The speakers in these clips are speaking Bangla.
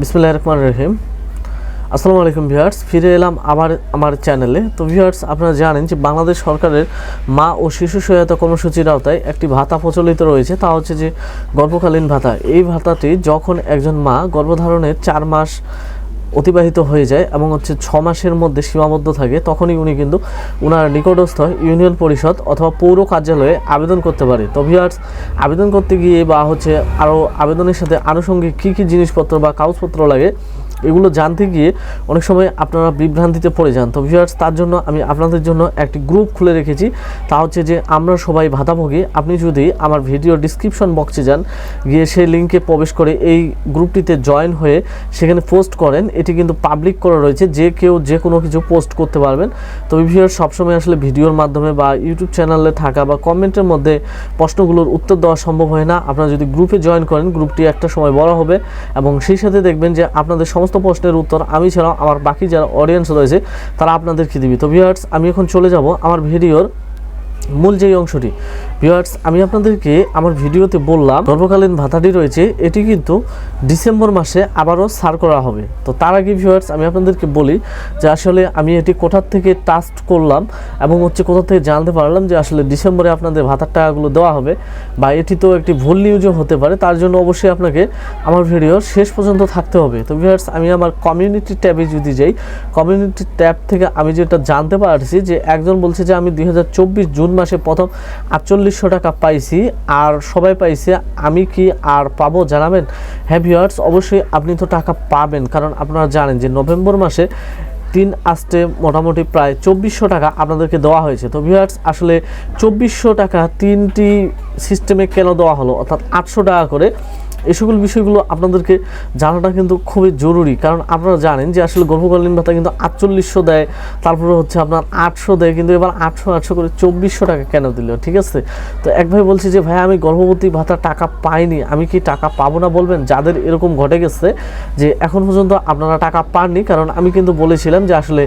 বিসমুল্লাহ রহমান রহিম। আসসালামু আলাইকুম ভিউয়ার্স, ফিরে এলাম আবার আমার চ্যানেলে। তো ভিউয়ার্স, আপনারা জানেন যে বাংলাদেশ সরকারের মা ও শিশু সহায়তা কর্মসূচির আওতায় একটি ভাতা প্রচলিত রয়েছে। তা হচ্ছে যে গর্ভকালীন ভাতা। এই ভাতাটি যখন একজন মা গর্ভধারণের চার মাস অতিবাহিত হয়ে যায় এবং হচ্ছে ছ মাসের মধ্যে সীমাবদ্ধ থাকে, তখনই উনি কিন্তু ওনার নিকটস্থ ইউনিয়ন পরিষদ অথবা পৌর কার্যালয়ে আবেদন করতে পারে। তো ভিউয়ার্স আবেদন করতে গিয়ে বা হচ্ছে আরও আবেদনের সাথে আনুষঙ্গিক কী কী জিনিসপত্র বা কাগজপত্র লাগে এগুলো জানতে গিয়ে অনেক সময় আপনারা বিভ্রান্তিতে পড়ে যান। তো ভিউয়ার্স তার জন্য আমি আপনাদের জন্য একটি গ্রুপ খুলে রেখেছি। তা হচ্ছে যে আমরা সবাই ভাতাভোগী। আপনি যদি আমার ভিডিও ডিসক্রিপশন বক্সে যান, গিয়ে সেই লিঙ্কে প্রবেশ করে এই গ্রুপটিতে জয়েন হয়ে সেখানে পোস্ট করেন, এটি কিন্তু পাবলিক করা রয়েছে। যে কেউ যে কোনো কিছু পোস্ট করতে পারবেন। তো ভিউয়ার্স সবসময় আসলে ভিডিওর মাধ্যমে বা ইউটিউব চ্যানেলে থাকা বা কমেন্টের মধ্যে প্রশ্নগুলোর উত্তর দেওয়া সম্ভব হয় না। আপনারা যদি গ্রুপে জয়েন করেন গ্রুপটি একটা সময় বড় হবে এবং সেই সাথে দেখবেন যে আপনাদের সমস্ত প্রশ্নের উত্তর আমি ছাড়াও আমার বাকি যারা অডিয়েন্স রয়েছে, তারা আপনাদেরকে দিবি। তো ভিউয়ার্স আমি এখন চলে যাব আমার ভিডিওর মূল যেই অংশটি। ভিউয়ার্স, আমি আপনাদেরকে আমার ভিডিওতে বললাম, গর্ভকালীন ভাতাটি রয়েছে, এটি কিন্তু ডিসেম্বর মাসে আবারও সার করা হবে। তো তার আগে ভিউয়ার্স, আমি আপনাদেরকে বলি যে আসলে আমি এটি কোথার থেকে টাস্ট করলাম এবং হচ্ছে কোথা থেকে জানতে পারলাম যে আসলে ডিসেম্বরে আপনাদের ভাতার টাকাগুলো দেওয়া হবে বা এটি তো একটি ভুল নিউজও হতে পারে, তার জন্য অবশ্যই আপনাকে আমার ভিডিও শেষ পর্যন্ত থাকতে হবে। তো ভিউয়ার্স, আমি আমার কমিউনিটি ট্যাবে যদি যাই, কমিউনিটি ট্যাব থেকে আমি যেটা জানতে পারছি যে একজন বলছে যে আমি দুই হাজার চব্বিশ জুন মাসে প্রথম আটচল্লিশশো টাকা পাইছি, আর সবাই পাইছে, আমি কি আর পাবো জানাবেন? হ্যাঁ ভিউয়ার্স অবশ্যই আপনি তো টাকা পাবেন, কারণ আপনারা জানেন যে নভেম্বর মাসে তিন আসতে মোটামুটি প্রায় চব্বিশশো টাকা আপনাদেরকে দেওয়া হয়েছে। তো ভিউয়ার্স আসলে চব্বিশশো টাকা তিনটি সিস্টেমে কেন দেওয়া হলো? অর্থাৎ আটশো টাকা করে এই সকল বিষয়গুলো আপনাদেরকে জানাটা কিন্তু খুবই জরুরি। কারণ আপনারা জানেন যে আসলে গর্ভকালীন ভাতা কিন্তু আটচল্লিশশো দেয়, তারপরে হচ্ছে আপনার আটশো দেয়, কিন্তু এবার আটশো আটশো করে চব্বিশশো টাকা কেন দিল, ঠিক আছে? তো এক ভাই বলছে যে ভাই আমি গর্ভবতী ভাতা টাকা পাইনি, আমি কি টাকা পাবো না বলবেন? যাদের এরকম ঘটে গেছে যে, এখন পর্যন্ত আপনারা টাকা পাননি, কারণ আমি কিন্তু বলেছিলাম যে, আসলে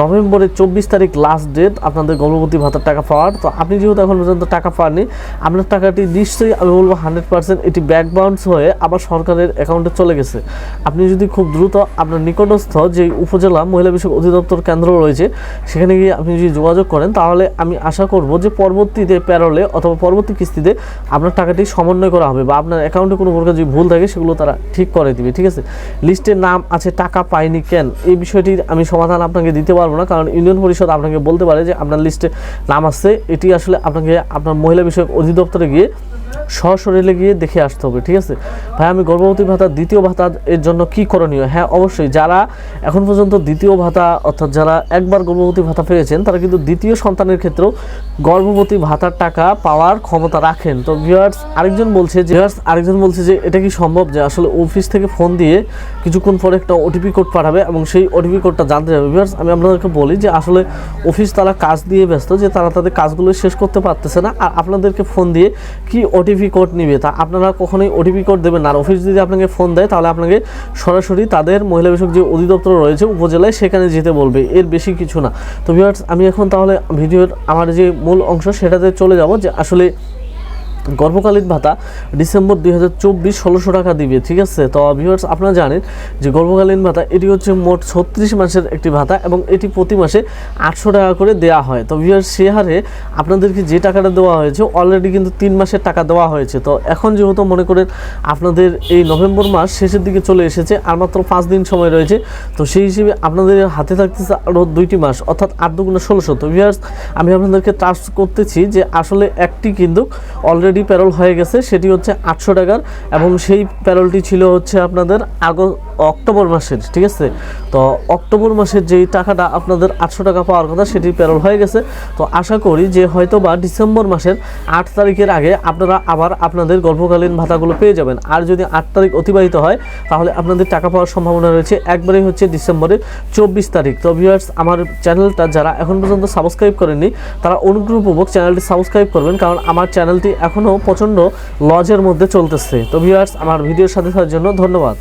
নভেম্বরের চব্বিশ তারিখ লাস্ট ডেট আপনাদের গর্ভবতী ভাতার টাকা পাওয়ার। তো আপনি যেহেতু এখন পর্যন্ত টাকা পাননি, আপনার টাকাটি নিশ্চয়ই আমি বলব হান্ড্রেড পার্সেন্ট এটি ব্যাক আবার সরকারের অ্যাকাউন্টে চলে গেছে। আপনি যদি খুব দ্রুত আপনার নিকটস্থ যে উপজেলা মহিলা বিষয়ক অধিদপ্তর কেন্দ্র রয়েছে, সেখানে গিয়ে আপনি যদি যোগাযোগ করেন, তাহলে আমি আশা করব যে পরবর্তীতে প্যারোলে অথবা পরবর্তী কিস্তিতে আপনার টাকাটি সমন্বয় করা হবে বা আপনার অ্যাকাউন্টে কোনো প্রকার যদি ভুল থাকে, সেগুলো তারা ঠিক করে দিবে, ঠিক আছে? লিস্টের নাম আছে, টাকা পাইনি কেন? এই বিষয়টির আমি সমাধান আপনাকে দিতে পারব না, কারণ ইউনিয়ন পরিষদ আপনাকে বলতে পারে যে আপনার লিস্টে নাম আসছে এটি আসলে আপনাকে আপনার মহিলা বিষয়ক অধিদপ্তরে গিয়ে সশরীরে গিয়ে দেখে আসতে হবে, ঠিক আছে? ভাই, আমি গর্ভবতী ভাতা, দ্বিতীয় ভাতা এর জন্য কি করণীয়? হ্যাঁ অবশ্যই। যারা এখন পর্যন্ত দ্বিতীয় ভাতা, অর্থাৎ যারা একবার গর্ভবতী ভাতা পেয়েছেন, তারা কিন্তু দ্বিতীয় সন্তানের ক্ষেত্রেও গর্ভবতী ভাতার টাকা পাওয়ার ক্ষমতা রাখেন। তো ভিউয়ার্স আরেকজন বলছে যে, viewers, আরেকজন বলছে যে, এটা কি সম্ভব যে আসলে অফিস থেকে ফোন দিয়ে কিছুক্ষণ পরে একটা ওটিপি কোড পাঠাবে এবং সেই ওটিপি কোডটা জানতে যাবে? ভিউয়ার্স আমি আপনাদেরকে বলি যে আসলে অফিস তারা কাজ দিয়ে ব্যস্ত, যে তারা তাদের কাজগুলো শেষ করতে পারতেছে না। আর আপনাদেরকে ফোন দিয়ে কি ওটিপি কোড নিবে, তা আপনারা কখনোই ওটিপি কোড দেবেন না। আর অফিস যদি আপনাকে ফোন দেয়, তাহলে আপনাকে সরাসরি তাদের মহিলা বিষয়ক যে অধিদপ্তর রয়েছে উপজেলায়, সেখানে যেতে বলবে। এর বেশি কিছু না। তো ভিউয়ার্স আমি এখন তাহলে ভিডিওর আমার যে মূল অংশ, সেটাতে চলে যাব যে আসলে গর্ভকালীন ভাতা ডিসেম্বর দুই হাজার চব্বিশ ষোলোশো টাকা দিবে, ঠিক আছে? তো ভিউয়ার্স আপনারা জানেন যে গর্ভকালীন ভাতা, এটি হচ্ছে মোট ছত্রিশ মাসের একটি ভাতা এবং এটি প্রতি মাসে আটশো টাকা করে দেওয়া হয়। তো ভিউয়ার্স সে হারে আপনাদেরকে যে টাকাটা দেওয়া হয়েছে অলরেডি কিন্তু তিন মাসের টাকা দেওয়া হয়েছে। তো, এখন যেহেতু মনে করেন আপনাদের এই নভেম্বর মাস শেষের দিকে চলে এসেছে, আর মাত্র পাঁচ দিন সময় রয়েছে, তো সেই হিসেবে আপনাদের হাতে থাকতেছে আরও দুইটি মাস, অর্থাৎ আট দুগুণে ষোলোশো। তো ভিউয়ার্স আমি আপনাদেরকে ট্রাস্ট করতেছি যে আসলে একটি কিন্তু অলরেডি প্যারোল হয়ে গেছে সেটি হচ্ছে আটশো টাকার এবং সেই প্যারলটি ছিল হচ্ছে আপনাদের আগ অক্টোবর মাসের, ঠিক আছে? তো অক্টোবর মাসের যেই টাকাটা আপনাদের আটশো টাকা পাওয়ার কথা, সেটি প্যারোল হয়ে গেছে। তো আশা করি যে হয়তো বা ডিসেম্বর মাসের আট তারিখের আগে আপনারা আবার আপনাদের গর্ভকালীন ভাতাগুলো পেয়ে যাবেন। আর যদি আট তারিখ অতিবাহিত হয়, তাহলে আপনাদের টাকা পাওয়ার সম্ভাবনা রয়েছে একবারেই হচ্ছে ডিসেম্বরের চব্বিশ তারিখ। তো ভিউয়ার্স আমার চ্যানেলটা যারা এখন পর্যন্ত সাবস্ক্রাইব করেননি, তারা অনুগ্রহপূর্বক চ্যানেলটি সাবস্ক্রাইব করবেন, কারণ আমার চ্যানেলটি এখনও প্রচণ্ড লজের মধ্যে চলতেছে। তো ভিউয়ার্স আমার ভিডিওর সাথে থাকার জন্য ধন্যবাদ।